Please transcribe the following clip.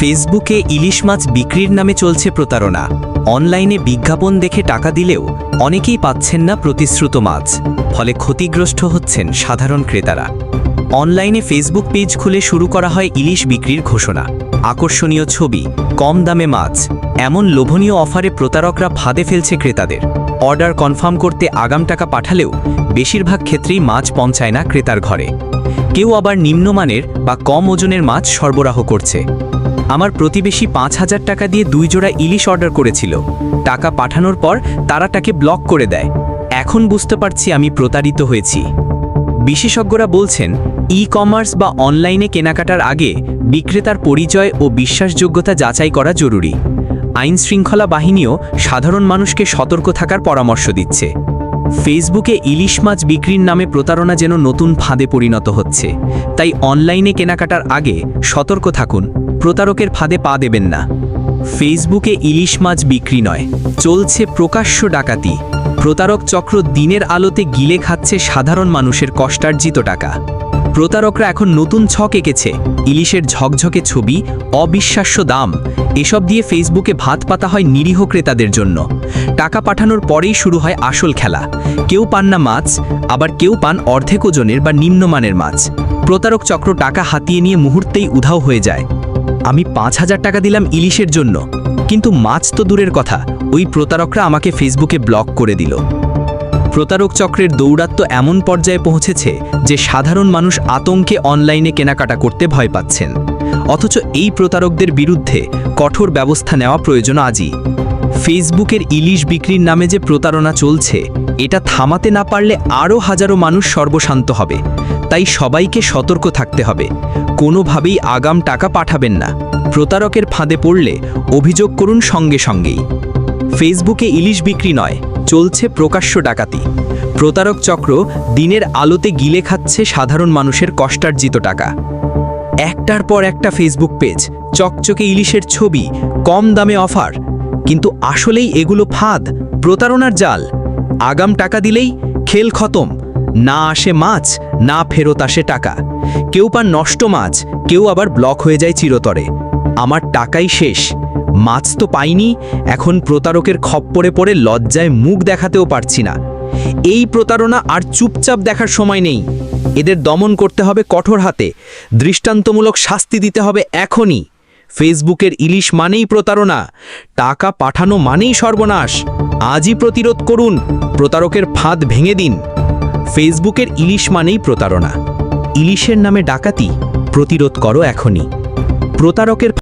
ফেসবুকে ইলিশ মাছ বিক্রির নামে চলছে প্রতারণা। অনলাইনে বিজ্ঞাপন দেখে টাকা দিলেও অনেকেই পাচ্ছেন না প্রতিশ্রুত মাছ, ফলে ক্ষতিগ্রস্ত হচ্ছেন সাধারণ ক্রেতারা। অনলাইনে ফেসবুক পেজ খুলে শুরু করা হয় ইলিশ বিক্রির ঘোষণা। আকর্ষণীয় ছবি, কম দামে মাছ, এমন লোভনীয় অফারে প্রতারকরা ফাঁদে ফেলছে ক্রেতাদের। অর্ডার কনফার্ম করতে আগাম টাকা পাঠালেও বেশিরভাগ ক্ষেত্রেই মাছ পৌঁছায় না ক্রেতার ঘরে। কেউ আবার নিম্নমানের বা কম ওজনের মাছ সরবরাহ করছে। আমার প্রতিবেশী পাঁচ হাজার টাকা দিয়ে দুই জোড়া ইলিশ অর্ডার করেছিল। টাকা পাঠানোর পর তারা তাকে ব্লক করে দেয়। এখন বুঝতে পারছি আমি প্রতারিত হয়েছি। বিশেষজ্ঞরা বলছেন ই কমার্স বা অনলাইনে কেনাকাটার আগে বিক্রেতার পরিচয় ও বিশ্বাসযোগ্যতা যাচাই করা জরুরি। আইন শৃঙ্খলা বাহিনীও সাধারণ মানুষকে সতর্ক থাকার পরামর্শ দিচ্ছে। ফেসবুকে ইলিশ মাছ বিক্রির নামে প্রতারণা যেন নতুন ফাঁদে পরিণত হচ্ছে। তাই অনলাইনে কেনাকাটার আগে সতর্ক থাকুন, প্রতারকের ফাঁদে পা দেবেন না। ফেসবুকে ইলিশ মাছ বিক্রি নয়, চলছে প্রকাশ্য ডাকাতি। প্রতারক চক্র দিনের আলোতে গিলে খাচ্ছে সাধারণ মানুষের কষ্টার্জিত টাকা। প্রতারকরা এখন নতুন ছক এঁকেছে, ইলিশের ঝকঝকে ছবি, অবিশ্বাস্য দাম, এসব দিয়ে ফেসবুকে ভাত পাতা হয় নিরীহ ক্রেতাদের জন্য। টাকা পাঠানোর পরেই শুরু হয় আসল খেলা। কেউ পান না মাছ, আবার কেউ পান অর্ধেক ওজনের বা নিম্নমানের মাছ। প্রতারক চক্র টাকা হাতিয়ে নিয়ে মুহূর্তেই উধাও হয়ে যায়। আমি পাঁচ হাজার টাকা দিলাম ইলিশের জন্য। কিন্তু মাছ তো দূরের কথা, ওই প্রতারকরা আমাকে ফেসবুকে ব্লক করে দিল। প্রতারক চক্রের দৌরাত্ম্য এমন পর্যায়ে পৌঁছেছে যে সাধারণ মানুষ আতঙ্কে অনলাইনে কেনাকাটা করতে ভয় পাচ্ছেন। অথচ এই প্রতারকদের বিরুদ্ধে কঠোর ব্যবস্থা নেওয়া প্রয়োজন আজই। ফেসবুকের ইলিশ বিক্রির নামে যে প্রতারণা চলছে, এটা থামাতে না পারলে আরও হাজারো মানুষ সর্বশান্ত হবে। তাই সবাইকে সতর্ক থাকতে হবে। কোনোভাবেই আগাম টাকা পাঠাবেন না। প্রতারকের ফাঁদে পড়লে অভিযোগ করুন সঙ্গে সঙ্গেই। ফেসবুকে ইলিশ বিক্রি নয়, চলছে প্রকাশ্য ডাকাতি। প্রতারক চক্র দিনের আলোতে গিলে খাচ্ছে সাধারণ মানুষের কষ্টার্জিত টাকা। একটার পর একটা ফেসবুক পেজ, চকচকে ইলিশের ছবি, কম দামে অফার কিন্তু আসলেই এগুলো ফাঁদ, প্রতারণার জাল। আগাম টাকা দিলেই খেল খতম, না আসে মাছ, না ফেরত আসে টাকা। কেউ পান নষ্ট মাছ, কেউ আবার ব্লক হয়ে যায় চিরতরে। আমার টাকাই শেষ, মাছ তো পাইনি, এখন প্রতারকের খপ্পরে পড়ে লজ্জায় মুখ দেখাতেও পারছি না। এই প্রতারণা আর চুপচাপ দেখার সময় নেই। এদের দমন করতে হবে কঠোর হাতে, দৃষ্টান্তমূলক শাস্তি দিতে হবে এখনই। ফেসবুকের ইলিশ মানেই প্রতারণা, টাকা পাঠানো মানেই সর্বনাশ। আজই প্রতিরোধ করুন, প্রতারকের ফাঁদ ভেঙে দিন। ফেসবুকের ইলিশ মানেই প্রতারণা। ইলিশের নামে ডাকাতি, প্রতিরোধ করো এখনই। প্রতারকের